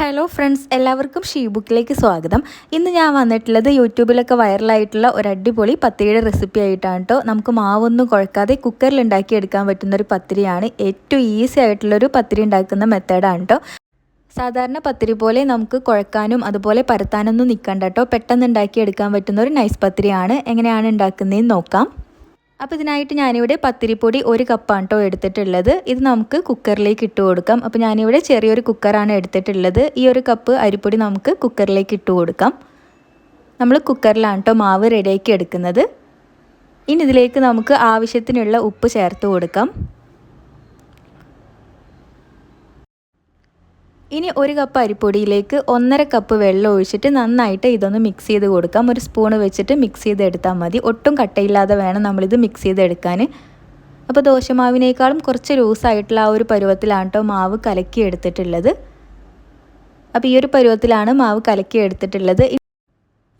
Hello friends എല്ലാവർക്കും she ബുക്കിലേക്ക് സ്വാഗതം. ഇന്ന് ഞാൻ വന്നിട്ടുള്ളത് യൂട്യൂബിലൊക്കെ വൈറലായിട്ടുള്ള ഒരു അടിപൊളി പത്തിരിയുടെ റെസിപ്പി ആയിട്ടാണ് കേട്ടോ നമുക്ക് മാവൊന്നും കുഴക്കാതെ കുക്കറിൽ ഉണ്ടാക്കി എടുക്കാൻ പറ്റുന്ന ഒരു പത്തിരിയാണ്. ഏറ്റവും ഈസി ആയിട്ടുള്ളൊരു പത്തിരി ഉണ്ടാക്കുന്ന മെത്തേഡാണ് കേട്ടോ സാധാരണ പത്തിരി പോലെ നമുക്ക് കുഴക്കാനും അതുപോലെ പരത്താനൊന്നും നിൽക്കണ്ട കേട്ടോ പെട്ടെന്ന് ഉണ്ടാക്കി എടുക്കാൻ പറ്റുന്ന ഒരു നൈസ് പത്തിരിയാണ്. എങ്ങനെയാണ് ഉണ്ടാക്കുന്നതെന്ന് നോക്കാം. അപ്പോൾ ഇതിനായിട്ട് ഞാനിവിടെ പത്തിരിപ്പൊടി ഒരു കപ്പാണ് കേട്ടോ എടുത്തിട്ടുള്ളത്. ഇത് നമുക്ക് കുക്കറിലേക്ക് ഇട്ട് കൊടുക്കാം. അപ്പോൾ ഞാനിവിടെ ചെറിയൊരു കുക്കറാണ് എടുത്തിട്ടുള്ളത്. ഈ ഒരു കപ്പ് അരിപ്പൊടി നമുക്ക് കുക്കറിലേക്ക് ഇട്ട് കൊടുക്കാം. നമ്മൾ കുക്കറിലാണ് കേട്ടോ മാവ് റെഡിയാക്കി എടുക്കുന്നത്. ഇനി ഇതിലേക്ക് നമുക്ക് ആവശ്യത്തിനുള്ള ഉപ്പ് ചേർത്ത് കൊടുക്കാം. ഇനി ഒരു കപ്പ് അരിപ്പൊടിയിലേക്ക് ഒന്നര കപ്പ് വെള്ളം ഒഴിച്ചിട്ട് നന്നായിട്ട് ഇതൊന്ന് മിക്സ് ചെയ്ത് കൊടുക്കാം. ഒരു സ്പൂൺ വെച്ചിട്ട് മിക്സ് ചെയ്ത് എടുത്താൽ മതി. ഒട്ടും കട്ടയില്ലാതെ വേണം നമ്മളിത് മിക്സ് ചെയ്തെടുക്കാൻ അപ്പോൾ ദോശമാവിനേക്കാളും കുറച്ച് ലൂസായിട്ടുള്ള ആ ഒരു പരുവത്തിലാണ് കേട്ടോ മാവ് കലക്കി എടുത്തിട്ടുള്ളത്. അപ്പോൾ ഈ ഒരു പരുവത്തിലാണ് മാവ് കലക്കി എടുത്തിട്ടുള്ളത്.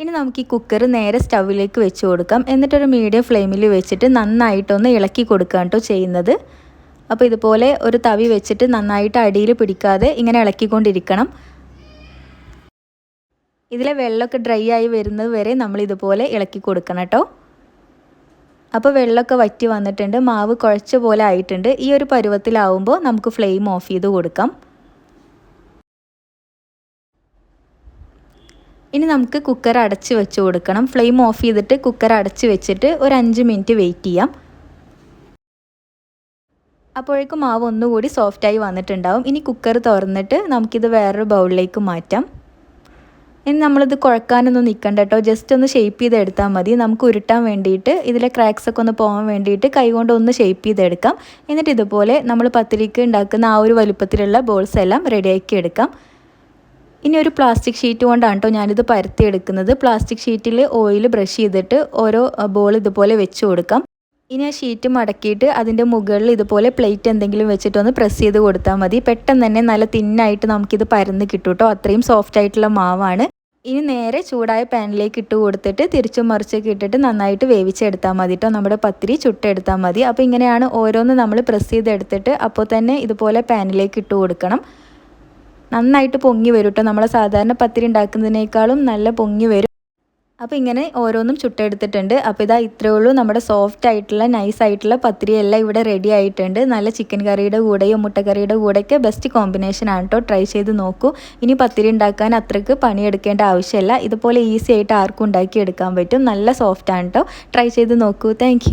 ഇനി നമുക്ക് ഈ കുക്കർ നേരെ സ്റ്റൗവിലേക്ക് വെച്ച് കൊടുക്കാം. എന്നിട്ടൊരു മീഡിയം ഫ്ലെയിമിൽ വെച്ചിട്ട് നന്നായിട്ടൊന്ന് ഇളക്കി കൊടുക്കാം കേട്ടോ ചെയ്യുന്നത്. അപ്പോൾ ഇതുപോലെ ഒരു തവി വെച്ചിട്ട് നന്നായിട്ട് അടിയിൽ പിടിക്കാതെ ഇങ്ങനെ ഇളക്കിക്കൊണ്ടിരിക്കണം. ഇതിലെ വെള്ളമൊക്കെ ഡ്രൈ ആയി വരുന്നത് വരെ നമ്മൾ ഇതുപോലെ ഇളക്കി കൊടുക്കണം കേട്ടോ. അപ്പോൾ വെള്ളമൊക്കെ വറ്റി വന്നിട്ടുണ്ട്. മാവ് കുഴച്ച പോലെ ആയിട്ടുണ്ട്. ഈ ഒരു പരുവത്തിലാവുമ്പോൾ നമുക്ക് ഫ്ലെയിം ഓഫ് ചെയ്ത് കൊടുക്കാം. ഇനി നമുക്ക് കുക്കർ അടച്ച് വെച്ച് കൊടുക്കണം. ഫ്ലെയിം ഓഫ് ചെയ്തിട്ട് കുക്കർ അടച്ച് വെച്ചിട്ട് ഒരു അഞ്ച് മിനിറ്റ് വെയിറ്റ് ചെയ്യാം. അപ്പോഴേക്കും മാവ് ഒന്നുകൂടി സോഫ്റ്റായി വന്നിട്ടുണ്ടാവും. ഇനി കുക്കർ തുറന്നിട്ട് നമുക്കിത് വേറൊരു ബൗളിലേക്ക് മാറ്റാം. ഇനി നമ്മളിത് കുഴക്കാനൊന്നും നിൽക്കണ്ട കേട്ടോ ജസ്റ്റ് ഒന്ന് ഷേപ്പ് ചെയ്തെടുത്താൽ മതി. നമുക്ക് ഉരുട്ടാൻ വേണ്ടിയിട്ട് ഇതിലെ ക്രാക്സ് ഒക്കെ ഒന്ന് പോകാൻ വേണ്ടിയിട്ട് കൈകൊണ്ട് ഒന്ന് ഷേപ്പ് ചെയ്തെടുക്കാം. എന്നിട്ട് ഇതുപോലെ നമ്മൾ പത്തിരിക്ക് ഉണ്ടാക്കുന്ന ആ ഒരു വലുപ്പത്തിലുള്ള ബോൾസ് എല്ലാം റെഡിയാക്കി എടുക്കാം. ഇനി ഒരു പ്ലാസ്റ്റിക് ഷീറ്റ് കൊണ്ടാണ് കേട്ടോ ഞാനിത് പരത്തിയെടുക്കുന്നത് പ്ലാസ്റ്റിക് ഷീറ്റിൽ ഓയിൽ ബ്രഷ് ചെയ്തിട്ട് ഓരോ ബോൾ ഇതുപോലെ വെച്ച് കൊടുക്കാം. ഇനി ആ ഷീറ്റ് മടക്കിയിട്ട് അതിന്റെ മുകളിൽ ഇതുപോലെ പ്ലേറ്റ് എന്തെങ്കിലും വെച്ചിട്ടൊന്ന് പ്രസ് ചെയ്ത് കൊടുത്താൽ മതി. പെട്ടെന്ന് തന്നെ നല്ല തിന്നായിട്ട് നമുക്കിത് പരന്ന് കിട്ടും കേട്ടോ അത്രയും സോഫ്റ്റ് ആയിട്ടുള്ള മാവാണ്. ഇനി നേരെ ചൂടായ പാനിലേക്ക് ഇട്ട് കൊടുത്തിട്ട് തിരിച്ചും മറിച്ചൊക്കെ ഇട്ടിട്ട് നന്നായിട്ട് വേവിച്ചെടുത്താൽ മതി കേട്ടോ നമ്മുടെ പത്തിരി ചുട്ടെടുത്താൽ മതി. അപ്പോൾ ഇങ്ങനെയാണ് ഓരോന്ന് നമ്മൾ പ്രസ് ചെയ്തെടുത്തിട്ട് അപ്പോൾ തന്നെ ഇതുപോലെ പാനിലേക്ക് ഇട്ട് കൊടുക്കണം. നന്നായിട്ട് പൊങ്ങി വരും കേട്ടോ നമ്മൾ സാധാരണ പത്തിരി ഉണ്ടാക്കുന്നതിനേക്കാളും നല്ല പൊങ്ങി വരും. അപ്പോൾ ഇങ്ങനെ ഓരോന്നും ചുട്ടെടുത്തിട്ടുണ്ട്. അപ്പോൾ ഇതാ ഇത്രയേ ഉള്ളൂ. നമ്മുടെ സോഫ്റ്റ് ആയിട്ടുള്ള നൈസ് ആയിട്ടുള്ള പത്തിരി എല്ലാം ഇവിടെ റെഡി ആയിട്ടുണ്ട്. നല്ല ചിക്കൻ കറിയുടെ കൂടെയും മുട്ടക്കറിയുടെ കൂടെയൊക്കെ ബെസ്റ്റ് കോമ്പിനേഷൻ ആണ് കേട്ടോ ട്രൈ ചെയ്ത് നോക്കൂ. ഇനി പത്തിരി ഉണ്ടാക്കാൻ അത്രയ്ക്ക് പണിയെടുക്കേണ്ട ആവശ്യമില്ല. ഇതുപോലെ ഈസി ആയിട്ട് ആർക്കും ഉണ്ടാക്കി എടുക്കാൻ പറ്റും. നല്ല സോഫ്റ്റ് ആണ് കേട്ടോ ട്രൈ ചെയ്ത് നോക്കൂ. താങ്ക്